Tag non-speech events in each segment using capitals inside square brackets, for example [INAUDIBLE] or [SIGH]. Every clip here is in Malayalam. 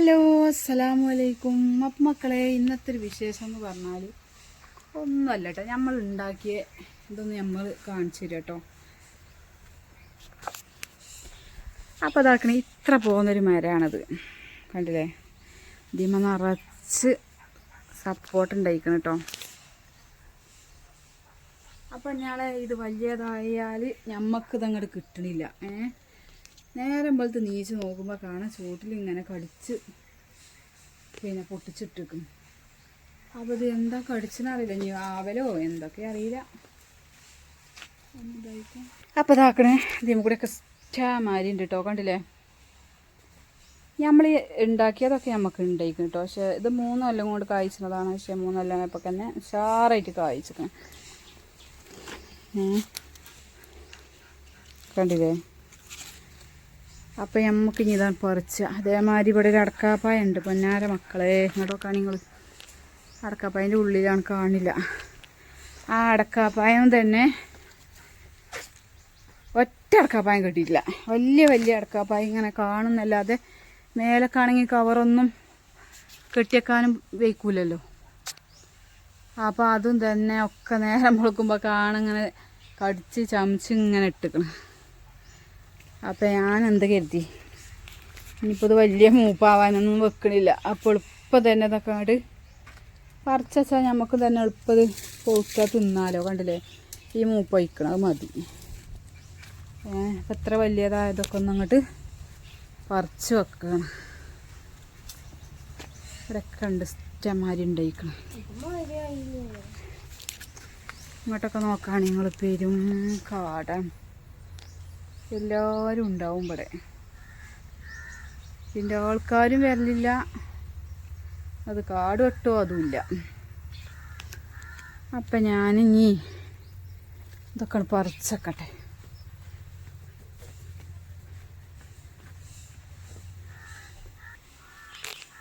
ഹലോ അസ്സലാമു അലൈക്കും അപ്പം മക്കളെ ഇന്നത്തെ ഒരു വിശേഷം എന്ന് പറഞ്ഞാൽ ഒന്നുമല്ല കേട്ടോ നമ്മൾ ഉണ്ടാക്കിയ ഇതൊന്ന് നമ്മൾ കാണിച്ചു തരാം കേട്ടോ അപ്പോൾ അതാക്കണേ ഇത്ര പോകുന്നൊരു മരമാണത്. കണ്ടില്ലേ? ഇതിമ നിറച്ച് സപ്പോർട്ട് ഉണ്ടായിക്കണം കേട്ടോ അപ്പം ഞാളെ ഇത് വലിയതായാൽ ഞമ്മക്കിതങ്ങോട്ട് കിട്ടണില്ല. ഏ? നേരം പോലത്തെ നീച്ച് നോക്കുമ്പോൾ കാണാൻ ചൂട്ടിൽ ഇങ്ങനെ കടിച്ച് പിന്നെ പൊട്ടിച്ചിട്ടിരിക്കും അപ്പോൾ ഇത് എന്താ കടിച്ചെന്നറിയില്ല ഇനി ആവലോ എന്തൊക്കെ അറിയില്ല. അപ്പോൾ ഇതാക്കണേ ഇതിനും കൂടെ ഒക്കെ ഇഷ്ടമാതിരി ഉണ്ട് കേട്ടോ കണ്ടില്ലേ? നമ്മൾ ഉണ്ടാക്കിയതൊക്കെ നമുക്ക് ഉണ്ടായിരിക്കും കേട്ടോ പക്ഷേ ഇത് മൂന്നൊല്ലം കൊണ്ട് കായ്ച്ചതാണ് പക്ഷേ മൂന്നൊല്ലം ഇപ്പം തന്നെ ഉഷാറായിട്ട് കായ്ച്ചിരിക്കണം. കണ്ടില്ലേ? അപ്പം നമുക്ക് ഇനി ഇതാണ് പറിച്ച്. അതേമാതിരി ഇവിടെ ഒരു അടക്കാപ്പായ ഉണ്ട്. പൊന്നാര മക്കളെ. നോക്കാൻ നിങ്ങൾ അടക്കാപ്പായന്റെ ഉള്ളിലാണ് കാണില്ല. ആ അടക്കാപ്പായം തന്നെ ഒറ്റ അടക്കാപ്പായം കിട്ടിയിട്ടില്ല. വലിയ വലിയ അടക്കാപ്പായം ഇങ്ങനെ കാണുന്നല്ലാതെ മേലക്കാണെങ്കിൽ കവറൊന്നും കെട്ടിയേക്കാനും വയ്ക്കൂലല്ലോ അപ്പോൾ അതും തന്നെ ഒക്കെ നേരം മുളക്കുമ്പോൾ കാണിങ്ങനെ കടിച്ച് ചമച്ച് ഇങ്ങനെ ഇട്ടിക്കണം. അപ്പോൾ ഞാൻ എന്ത് കരുതി? ഇനിയിപ്പോൾ ഇത് വലിയ മൂപ്പാവാനൊന്നും വെക്കണില്ല. അപ്പോൾ എളുപ്പം തന്നെ ഇതൊക്കെ അങ്ങോട്ട് പറിച്ചാൽ നമുക്ക് തന്നെ എളുപ്പത് ഇത് തിന്നാലോ കണ്ടില്ലേ? ഈ മൂപ്പ വയ്ക്കണം അത് മതി. അപ്പം എത്ര വലിയതായതൊക്കെ ഒന്ന് അങ്ങോട്ട് പറിച്ച് വെക്കണം. ഇവിടെയൊക്കെ ഉണ്ട് ഇഷ്ടമാരി ഉണ്ടായിക്കണം ഇങ്ങോട്ടൊക്കെ നോക്കുകയാണെങ്കിൽ നിങ്ങൾ പെരും കാടാണ്. എല്ലാവരും ഉണ്ടാവും ഇവിടെ. ഇതിന്റെ ആൾക്കാരും വരലില്ല. അത് കാട് വെട്ടോ അതുമില്ല. അപ്പം ഞാനിനി ഇതൊക്കെ പറിച്ചക്കട്ടെ.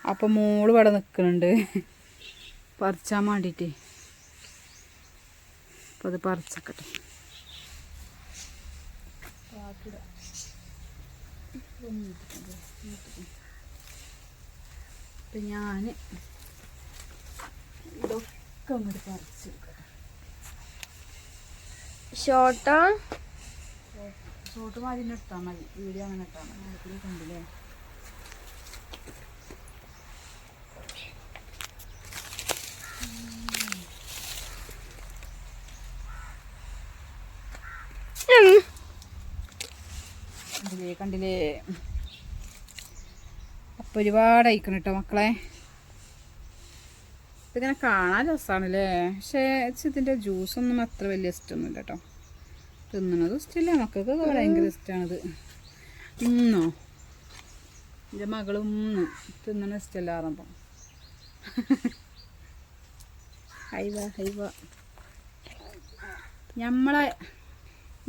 അപ്പം മോൾ ഇവിടെ നിൽക്കുന്നുണ്ട് പറിച്ചാൻ വേണ്ടിയിട്ട്. അപ്പം അത് പറിച്ചക്കട്ടെ. അപ്പം ഞാൻ ഇതൊക്കെ അങ്ങോട്ട് പറിച്ചെടുക്കട്ടെ ഷോർട്ടോ മാതിരി ഇട്ടാൽ മതി. വീഡിയോ അങ്ങനെ ഇട്ടാൽ മതി. കണ്ടില്ലേ? കണ്ടില്ലേ? അപ്പോൾ അപ്പം ഒരുപാട് അയക്കണം കേട്ടോ മക്കളെ ഇങ്ങനെ കാണാൻ രസമാണല്ലേ പക്ഷേ ഇതിന്റെ ജ്യൂസൊന്നും അത്ര വലിയ ഇഷ്ടമൊന്നുമില്ല കേട്ടോ. തിന്നണത് ഇഷ്ടമില്ല മക്കൾക്ക് ഭയങ്കര ഇഷ്ടമാണിത് ഇന്നോ എന്റെ മകളും തിന്നണ ഇഷ്ടമല്ല ആറമ്പം ഹൈവ ഹൈവ. നമ്മളെ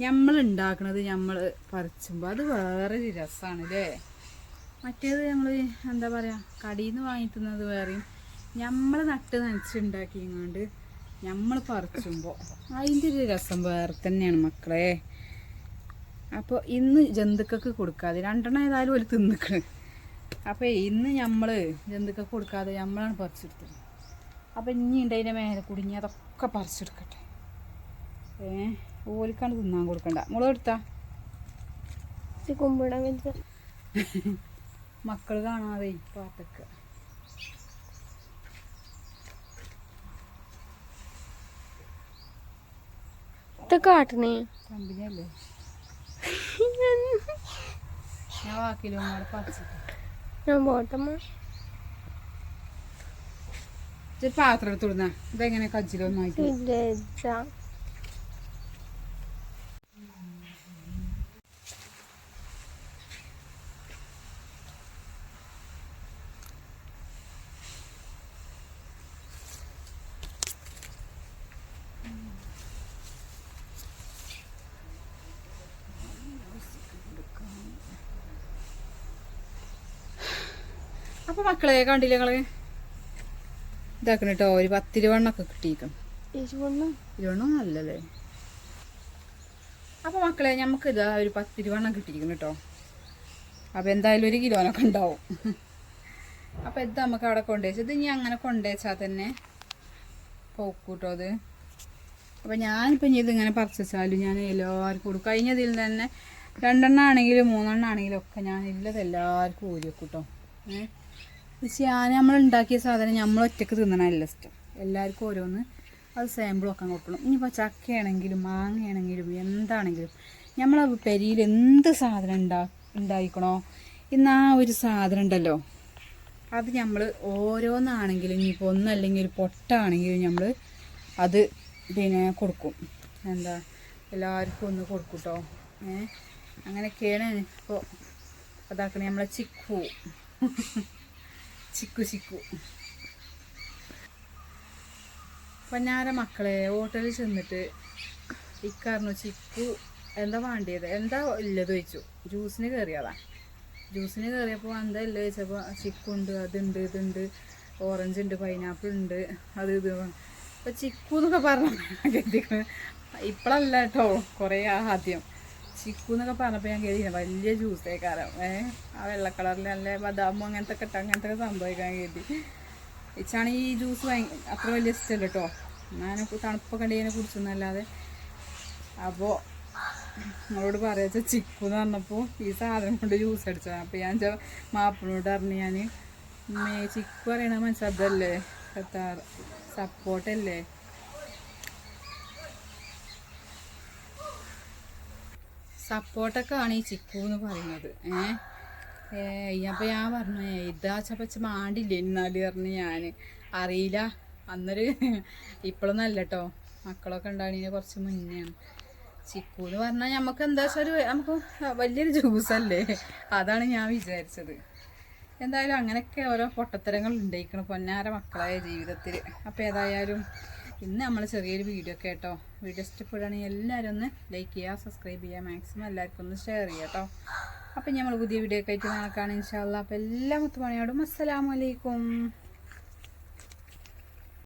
നമ്മൾ ഉണ്ടാക്കണത് നമ്മൾ പറിച്ചുമ്പോൾ അത് വേറൊരു രസമാണ് അല്ലേ മറ്റേത് നമ്മൾ എന്താ പറയുക കടിയിൽ നിന്ന് വാങ്ങിക്കുന്നത് വേറെയും. നമ്മൾ നട്ട് നനച്ചുണ്ടാക്കിയങ്ങാണ്ട് നമ്മൾ പറിച്ചുമ്പോൾ അതിന്റെ ഒരു രസം വേറെ തന്നെയാണ് മക്കളെ. അപ്പോൾ ഇന്ന് ജന്തുക്കൾക്ക് കൊടുക്കാതെ രണ്ടെണ്ണം ഏതായാലും ഒരു തിന്നിക്കണ്. അപ്പോൾ ഇന്ന് നമ്മൾ ജന്തുക്കൾക്ക് കൊടുക്കാതെ നമ്മളാണ് പറിച്ചെടുത്തത്. അപ്പോൾ ഇനി ഉണ്ട് അതിന്റെ മേലെ കുടുങ്ങി അതൊക്കെ പറിച്ചെടുക്കട്ടെ. ഏ ഓലിക്കാണ് തിന്നാൻ കൊടുക്കണ്ട. മുളക് എടുത്താ? കുമ്പിടാൻ വെച്ച മക്കൾ കാണാതെ പാത്തക്ക കാട്ടണേ കമ്പനിയല്ലേ? [LAUGHS] ഞാൻ വാക്കിലോ ഞാൻ പോട്ടമ്മ പാത്രം എടുത്തുടുന്ന ഇതെങ്ങനെ കജ്ജിലൊന്നായിട്ട്? അപ്പൊ മക്കളെ കണ്ടില്ല നിങ്ങൾ? ഇതാക്കണ കേട്ടോ ഒരു പത്തിരുവണ്ണൊക്കെ വണ്ണൊക്കെ കിട്ടിയിരിക്കും ഇരുവണ്ണം നല്ലല്ലേ? അപ്പൊ മക്കളെ നമുക്ക് ഇതാ ഒരു പത്തിരുവണ്ണം കിട്ടിയിരിക്കുന്നു കേട്ടോ അപ്പൊ എന്തായാലും ഒരു കിലോനൊക്കെ ഉണ്ടാവും. അപ്പൊ ഇത് നമുക്ക് അവിടെ കൊണ്ടുവച്ചു ഇത് ഇനി അങ്ങനെ കൊണ്ടുവച്ചാൽ തന്നെ പോക്കൂട്ടോ അത്. അപ്പൊ ഞാനിപ്പോൾ ഇനി ഇതിങ്ങനെ പറിച്ചാലും ഞാൻ എല്ലാവർക്കും കൊടുക്കും. കഴിഞ്ഞതിൽ തന്നെ രണ്ടെണ്ണം ആണെങ്കിലും മൂന്നെണ്ണം ആണെങ്കിലും ഒക്കെ ഞാൻ ഇല്ലത് എല്ലാവർക്കും ഊരി വെക്കും കേട്ടോ ഏഹ് പക്ഷേ ഞാൻ നമ്മൾ ഉണ്ടാക്കിയ സാധനം നമ്മൾ ഒറ്റയ്ക്ക് തിന്നണമല്ല ഇഷ്ടം. എല്ലാവർക്കും ഓരോന്ന് അത് സാമ്പിൾ വെക്കാൻ കൊടുക്കണം. ഇനിയിപ്പോൾ ചക്കയാണെങ്കിലും മാങ്ങയാണെങ്കിലും എന്താണെങ്കിലും നമ്മൾ പെരിയിൽ എന്ത് സാധനം ഉണ്ടാ ഉണ്ടായിക്കണോ? ഇന്ന് ആ ഒരു സാധനം ഉണ്ടല്ലോ. അത് നമ്മൾ ഓരോന്നാണെങ്കിലും ഇനിയിപ്പോൾ ഒന്നല്ലെങ്കിൽ ഒരു പൊട്ടാണെങ്കിലും നമ്മൾ അത് പിന്നെ കൊടുക്കും. എന്താ? എല്ലാവർക്കും ഒന്ന് കൊടുക്കും കേട്ടോ ഏ? അങ്ങനെയൊക്കെയാണ് ഇപ്പോൾ അതാക്കണേ നമ്മളെ ചിക്കു. [LAUGHS] ചിക്കു ചിക്കു. പൊന്നാര മക്കളെ ഹോട്ടലിൽ ചെന്നിട്ട് ഇക്കാരണം ചിക്കു എന്താ വേണ്ടിയത്? എന്താ ഇല്ലത് ചോദിച്ചു. ജ്യൂസിന് കയറിയതാ ജ്യൂസിന് കയറിയപ്പോൾ എന്താ ഇല്ല ചോദിച്ചപ്പോൾ ചിക്കുണ്ട് അതുണ്ട് ഇതുണ്ട് ഓറഞ്ച് ഉണ്ട് പൈനാപ്പിൾ ഉണ്ട് അത് ഇത്. അപ്പോൾ ചിക്കു എന്നൊക്കെ പറഞ്ഞു ഇപ്പോഴല്ല കേട്ടോ കുറേ ആദ്യം. ചിക്കു എന്നൊക്കെ പറഞ്ഞപ്പോൾ ഞാൻ കരുതി വലിയ ജ്യൂസേക്കാരം ഏഹ് ആ വെള്ള കളറിൽ നല്ല ബദാമും അങ്ങനത്തെ ഒക്കെ അങ്ങനത്തെ ഒക്കെ സംഭവിക്കാൻ കരുതി. ഇച്ചാണ് ഈ ജ്യൂസ് അത്ര വലിയ ഇഷ്ടമല്ല കേട്ടോ ഞാൻ തണുപ്പൊക്കെ ഉണ്ടെങ്കിൽ കുടിച്ചൊന്നല്ലാതെ. അപ്പോൾ നമ്മളോട് പറയാച്ച ചിക്കു എന്ന് പറഞ്ഞപ്പോൾ ഈ സാധനം കൊണ്ട് ജ്യൂസ് അടിച്ചതാണ് അപ്പോൾ ഞാൻ മാപ്പിളോട് പറഞ്ഞു ഞാൻ ചിക്കു പറയണ മനസ്സിലതല്ലേ എത്താ സപ്പോർട്ടല്ലേ സപ്പോർട്ടൊക്കെ ആണ് ഈ ചിക്കു എന്ന് പറയുന്നത്. ഏഹ് ഏ അപ്പോൾ ഞാൻ പറഞ്ഞു "ഏയ് ഇതാ ചപ്പച്ച മാണ്ടില്ല എന്നാൽ പറഞ്ഞു ഞാൻ അറിയില്ല. അന്നൊരു [LAUGHS] ഇപ്പോഴൊന്നും അല്ല കേട്ടോ മക്കളൊക്കെ ഉണ്ടാകുന്നതിന് കുറച്ച് മുന്നെയാണ് ചിക്കു എന്ന് പറഞ്ഞാൽ നമുക്ക് എന്താ വെച്ചാൽ ഒരു നമുക്ക് വലിയൊരു ജ്യൂസല്ലേ അതാണ് ഞാൻ വിചാരിച്ചത്. എന്തായാലും അങ്ങനെയൊക്കെ ഓരോ പൊട്ടത്തരങ്ങൾ ഉണ്ടായിക്കണം. പൊന്നാര മക്കളായ ജീവിതത്തിൽ അപ്പോൾ ഏതായാലും ഇന്ന് നമ്മൾ ചെറിയൊരു വീഡിയോ ഒക്കെ കേട്ടോ വീഡിയോ ഇഷ്ടപ്പെടുകയാണെങ്കിൽ എല്ലാവരും ഒന്ന് ലൈക്ക് ചെയ്യുക സബ്സ്ക്രൈബ് ചെയ്യുക മാക്സിമം എല്ലാവർക്കും ഒന്ന് ഷെയർ ചെയ്യുക കേട്ടോ അപ്പം നമ്മൾ പുതിയ വീഡിയോ ഒക്കെ ആയിട്ട് നാളെ കാണാം ഇൻഷാല്ല അപ്പം എല്ലാ മുത്തുമണിയോടും അസ്സലാമലൈക്കും